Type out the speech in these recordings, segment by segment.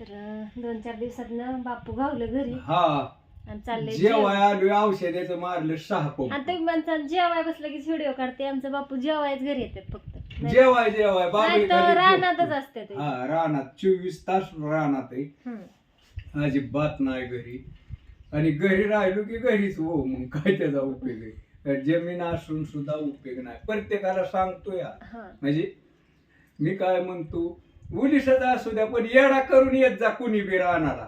तर दोन चार दिवसात ना बापू गावलं घरी. हा. आणि चाललंय जेवाय आलोय औषधाचं मारलं सहा आणि पंप तुम्ही म्हणता जेवाय बसलं की व्हिडिओ काढते आमचं बापू जेवायच घरी येतात फक्त. जेवाय जेवाय नाही तर रानातच. असते ते. हा रानात चोवीस तास रानात आहे. हम्म. अजिबात नाही घरी. आणि घरी राहिलो की घरीच हो मग काय त्याचा उपयोग आहे? जमीन असून सुद्धा उपयोग नाही. प्रत्येकाला सांगतो या हा. म्हणजे मी काय म्हणतो उलिसच असू द्या पण येडा करून येत जा कुणी बी राहणारा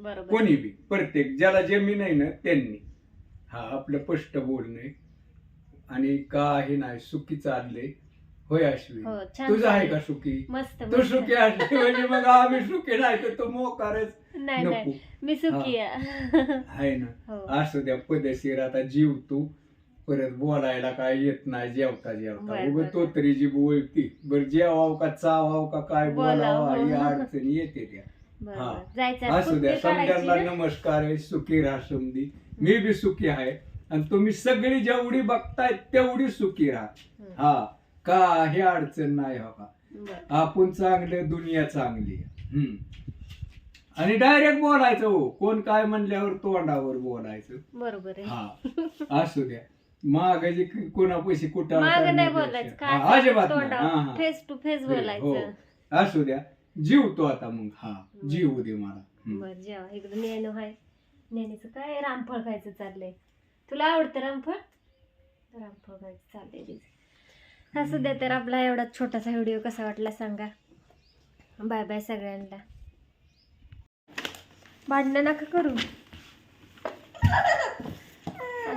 बरोबर. कोणी बी प्रत्येक ज्याला जमीन आहे ना त्यांनी. हा आपलं स्पष्ट बोलणे आणि काही नाही सुखी चालले होय अश्वी हो छान तुझं आहे. का सुखी? मस्त तू मस्त. सुखी असली म्हणजे मग आम्ही सुखी नाही तर तू मोकारच नाही नको. मी सुखी आहे. आहे ना? हो. असू द्या पदशीर आता जीव तू. परत बोलायला काय येत नाही जेवता जेवता बरं, उग बरं. तो तरी जी बोलती बर जेवाव का चावाव का काय बोलावं, बोलावं हो. ही अडचण येते त्या हा. बरं. जायचं असू द्या कुस्ती काढायची समजांना ना? नमस्कार आहे सुखी राहा समधी मी बी सुखी आहे आणि तुम्ही सगळी जेवढी बघताय तेवढी सुखी राहा हम्म. हा काही अडचण नाही हो का बरं. आपण चांगले दुनिया चांगली आहे. हम्म. आणि डायरेक्ट बोलायचं हो कोण काय म्हणल्यावर तोंडावर बोलायचं बरोबर आहे हा असू द्या माग जे कोणा पैसे कुठं माग नाही बोलायचं. हा, अजिबात नाही. हा, हा. फेस टू फेस हो. बोलायचं. असू द्या. जीव तो आता मग. हा जीव दे मला. हम्म. बर जेव्हा इकडं नेणू आहे नेणीचं काय? रामफळ खायचं चाललंय. तुला आवडतं रामफळ? रामफळ खायचं चाललंय असू द्या तर आपला एवढा छोटासा व्हिडिओ कसा वाटला सांगा. बाय बाय सगळ्यांना. भांडणं नका करू.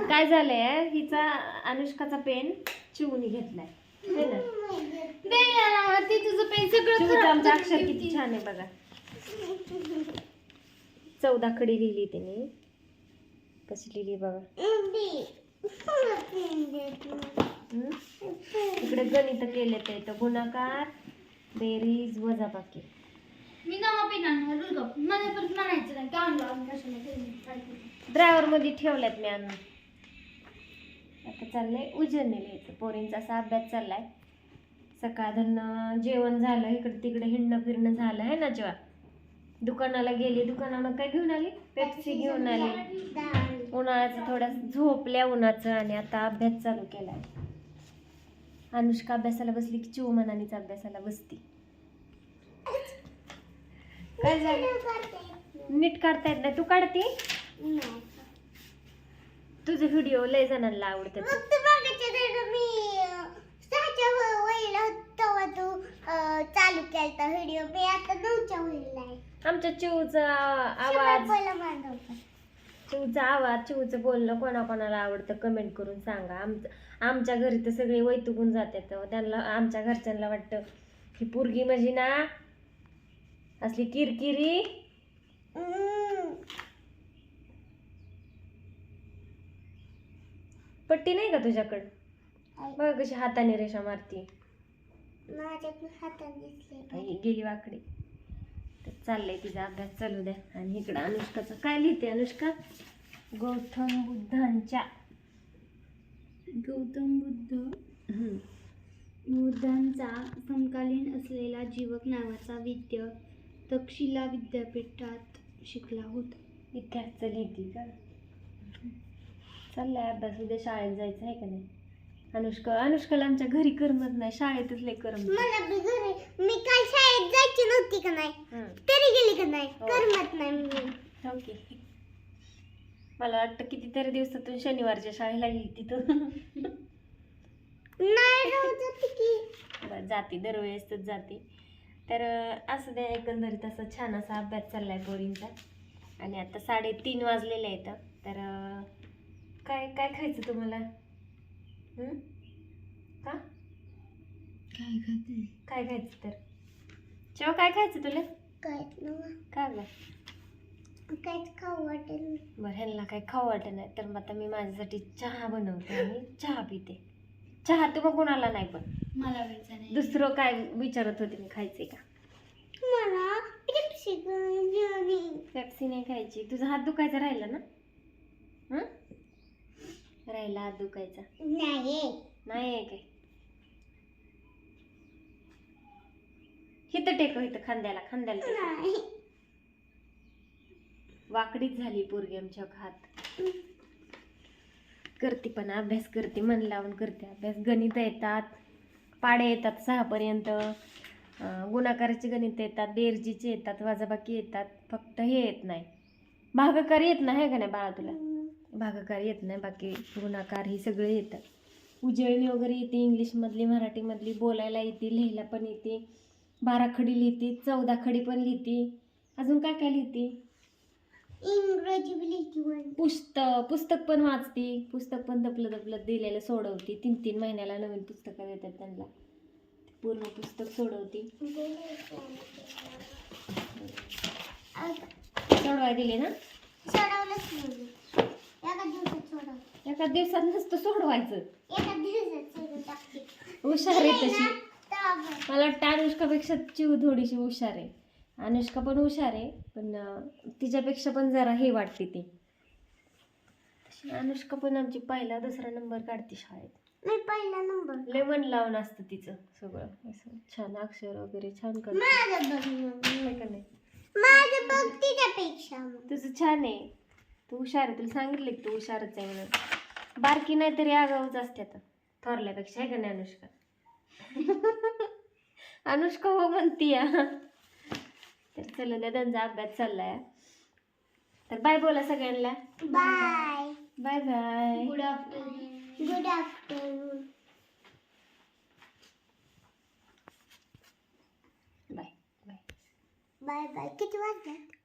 काय झालंय हिचा अनुष्काचा पेन चिवून घेतलाय. है ना? ते तुझं पेन चिवूचं आमचं अक्षर. किती छान आहे बघा. चौदा खडी लिहिली त्याने कशी लिहिली बघा? इकडे गणित केले ते तर गुणाकार बेरीज वजाबाकी. मी नवा पेन आणणार बरं का? मला परत म्हणायचं नाही? ड्रायव्हरमध्ये ठेवल्यात मी आणून. आता चाललंय उजळणे लिहायचं पोरींचा असा अभ्यास चाललाय. सकाळ धरणं जेवण झालं इकडे तिकडे हिंडणं फिरणं झालं आहे ना जेव्हा? दुकानाला गेली दुकानाला काय घेऊन आली? पेप्सी घेऊन आली. उन्हाळ्याचं थोडं झोपल्या उन्हाचं आणि आता अभ्यास चालू केलाय. अनुष्का अभ्यासाला बसली की चिव मनानीच अभ्यासाला बसती. काय झालं? नीट काढता. येत नाही. तू काढते. तुझे व्हिडिओ लय जणांना आवडतात. मग तू बघायचं तर मी. अं, सहाच्या व- वहीला होतो तेव्हा तू अं, चालू केलता व्हिडिओ मी आता नऊच्या वहीला आहे. आमच्या चिवचा आवाज पहिला. चिवचा आवाज चिवचं बोलणं कोणाकोणाला आवडतं कमेंट करून सांगा. आमचं आमच्या घरी तर सगळे वैतुकून जातात. त्यांना आमच्या घरच्यांना वाटतं ही पोरगी म्हणजे ना असली किरकिरी. हम्म. पट्टी नाही का तुझ्याकडं? बघ कशी हाताने रेषा मारती. माझ्या पण हातात दिसले आई गेली वाकडी. तर चाललंय तिचा अभ्यास चालू द्या. आणि इकडं अनुष्काचं काय लिहिते अनुष्का? गौतम बुद्धांच्या. गौतम बुद्ध हम्म. बुद्धांचा समकालीन असलेला जीवक नावाचा विद्य तक्षशिला विद्यापीठात शिकला होता. विद्यार्थी लिहिती का? चाललाय अभ्यास उद्या शाळेत जायचं आहे का नाही? अनुष्का अनुष्काला आमच्या घरी करमत नाही शाळेतच लय करमत मला बी घरी. मी काल शाळेत जायची नव्हती का नाही? हम्म. तरी गेली का नाही? हो. करमत नाही मी. ओके मला वाटतं कितीतरी दिवसातून शनिवारच्या शाळेला गेली तिथं. नाही राहू देत की. बरं, जाते. दरवेळेसच जाते. तर अं, असं द्या एकंदरीत असं छान असा अभ्यास चाललाय पोरींचा. आणि आता साडेतीन वाजलेले आहेत. तर अं, काय काय खायचं तुम्हाला? हं? का? काय खाते? काय खायचं तर? जेव्हा काय खायचं तुला? काय काय काहीच खाऊ वाटेल नाही. बरं ह्यांना काही खाऊ वाटत नाही तर मग आता मी माझ्यासाठी चहा बनवते आणि चहा पिते. चहा तर मग कोणाला नाही पण. मला वेळचा नाही दुसरं काय विचारत होते मी खायचंय का? मला पेप्सी नाही खायची. तुझा हात दुखायचा राहिला ना? हं? राहिला हात दुखायचा. नाही. नाही आहे काय? हिथं टेक इथं खांद्याला खांद्याला टेक. वाकडीच झाली पोरगी आमच्या हात करते पण अभ्यास करते मन लावून करते अभ्यास. गणित येतात पाडे येतात सहापर्यंत अं, गुणाकाराचे गणित येतात बेरजीचे येतात वजाबाकी येतात. फक्त हे येत नाही. भागाकार येत नाही का नाही बाळा तुला? भागाकार येत नाही बाकी गुणाकार हे सगळे येतात. उजळणी वगैरे येते इंग्लिशमधली मराठीमधली बोलायला येते लिहायला पण येते. बारा खडी लिहिते चौदा खडी पण लिहिते. अजून काय काय लिहिते? इंग्रजी. पुस्तक पुस्तक पण वाचते. पुस्तक पण दपलं दपलं दिलेलं सोडवते. तीन तीन महिन्याला नवीन पुस्तकं देतात त्यांना. पूर्ण पुस्तक सोडवते. सोडवाय दिले ना? सोडवलंच एका दिवसात सोडव एका दिवसात नसतं सोडवायचं. एका दिवसात सोडून टाकते. हुशार आहे तशी. मला वाटतं अनुष्कापेक्षा चिव थोडीशी हुशार आहे. अनुष्का पण हुशार आहे पण अं, तिच्यापेक्षा पण जरा हे वाटते ती. तशी अनुष्का पण आमची पहिला दुसरा नंबर काढते शाळेत. मी पहिला नंबर लेमन लावून असतं तिचं सगळं. असं छान अक्षर वगैरे छान करते. माझं बघ मग. आहे का नाही? माझं बघ तिच्यापेक्षा. मग. तुझं छान आहे. तू हुशार आहे तुला सांगितलं की तू हुशारच आहे म्हणून. बारकी नाही तरी आगाऊच असते आता थोरल्यापेक्षा आहे का नाही अनुष्का? अनुष्का हो म्हणती या. तर चला दादांचा अभ्यास चाललाय. तर बाय बोला सगळ्यांना. Bye. Bye bye. Good afternoon good afternoon bye bye. Bye bye. किती वाजले?